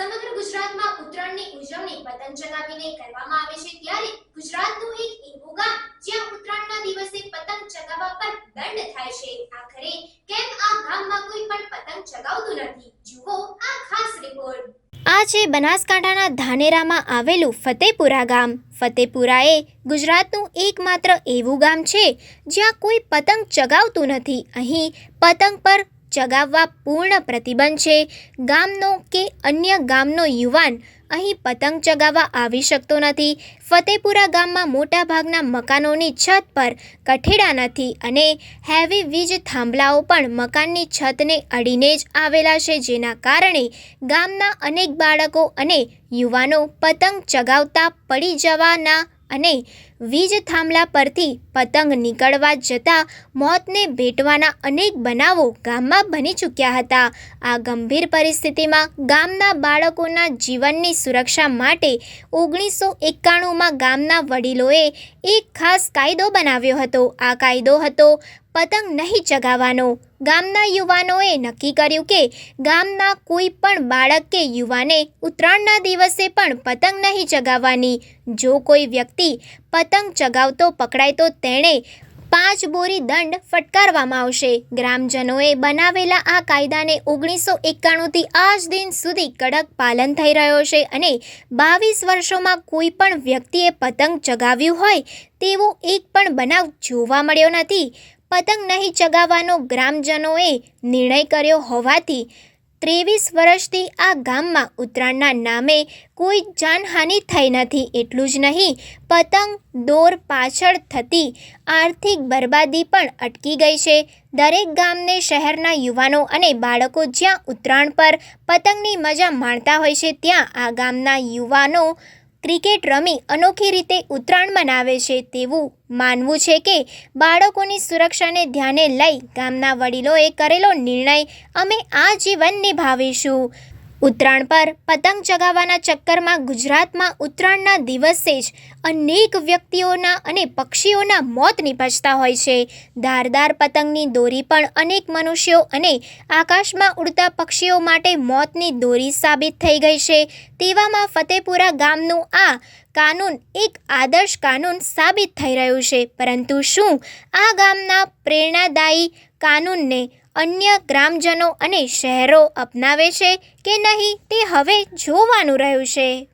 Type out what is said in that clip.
સમગ્ર ગુજરાતમાં ઉત્તરાયણની ઉજવણી પતંગ ચગાવીને કરવામાં આવે છે ત્યારે ગુજરાતનું એક એવું ગામ જ્યાં ઉત્તરાયણના દિવસે પતંગ ચગાવવા પર દંડ થાય છે. આખરે કેમ આ ગામમાં કોઈ પણ પતંગ ચગાવતું નથી? જુઓ આ ખાસ રિપોર્ટ આ છે બનાસકાંઠાના ધાનેરામાં આવેલું ફતેપુરા ગામ. ફતેપુરા એ ગુજરાતનું એકમાત્ર એવું ગામ છે જ્યાં કોઈ પતંગ ચગાવતું નથી. અહીં પતંગ પર ચગાવવા પૂર્ણ પ્રતિબંધ છે. ગામનો કે અન્ય ગામનો યુવાન અહીં પતંગ ચગાવવા આવી શકતો નથી. ફતેપુરા ગામમાં મોટાભાગના મકાનોની છત પર કઠેડા નથી અને હેવી વીજ થાંભલાઓ પણ મકાનની છતને અડીને જ આવેલા છે. જેના કારણે ગામના અનેક બાળકો અને યુવાનો પતંગ ચગાવતા પડી જવાના અને વીજ થાંભલા પરથી પતંગ નીકળવા જતાં મોતને ભેટવાના અનેક બનાવો ગામમાં બની ચૂક્યા હતા. આ ગંભીર પરિસ્થિતિમાં ગામના બાળકોના જીવનની સુરક્ષા માટે ઓગણીસો એકાણુંમાં ગામના વડીલોએ એક ખાસ કાયદો બનાવ્યો હતો. આ કાયદો હતો પતંગ નહીં ચગાવવાનો. ગામના યુવાનોએ નક્કી કર્યું કે ગામના કોઈ પણ બાળક કે યુવાને ઉત્તરાયણના દિવસે પણ પતંગ નહીં ચગાવવાની. જો કોઈ વ્યક્તિ પતંગ ચગાવતો પકડાય તો તેણે પાંચ બોરી દંડ ફટકારવામાં આવશે. ગ્રામજનોએ બનાવેલા આ કાયદાને ઓગણીસો એકાણુંથી આજ દિન સુધી કડક પાલન થઈ રહ્યો છે અને બાવીસ વર્ષોમાં કોઈ પણ વ્યક્તિએ પતંગ ચગાવ્યું હોય તેવો એક પણ બનાવ જોવા મળ્યો નથી. પતંગ નહીં ચગાવવાનો ગ્રામજનોએ નિર્ણય કર્યો હોવાથી ત્રેવીસ વર્ષથી આ ગામમાં ઉત્તરાયણના નામે કોઈ જાનહાનિ થઈ નથી એટલું જ નહીં, પતંગ દોર પાછળ થતી આર્થિક બરબાદી પણ અટકી ગઈ છે. દરેક ગામને શહેરના યુવાનો અને બાળકો જ્યાં ઉત્તરાયણ પર પતંગની મજા માણતા હોય છે, ત્યાં આ ગામના યુવાનો ક્રિકેટ રમી અનોખી રીતે ઉત્તરાયણ મનાવે છે તેવું માનવું છે કે બાળકોની સુરક્ષાને ધ્યાને લઈ ગામના વડીલોએ કરેલો નિર્ણય અમે આજીવન નિભાવીશું ઉત્તરાયણ પર પતંગ ચગાવવાના ચક્કરમાં ગુજરાતમાં ઉત્તરાયણના દિવસે જ અનેક વ્યક્તિઓના અને પક્ષીઓના મોત નિપજતા હોય છે. ધારદાર પતંગની દોરી પણ અનેક મનુષ્યો અને આકાશમાં ઉડતા પક્ષીઓ માટે મોતની દોરી સાબિત થઈ ગઈ છે. તેવામાં ફતેપુરા ગામનું આ કાનૂન એક આદર્શ કાનૂન સાબિત થઈ રહ્યું છે. પરંતુ શું આ ગામના પ્રેરણાદાયી કાનૂનને અન્ય ગ્રામજનો અને શહેરો અપનાવે છે કે નહીં તે હવે જોવાનું રહ્યું છે.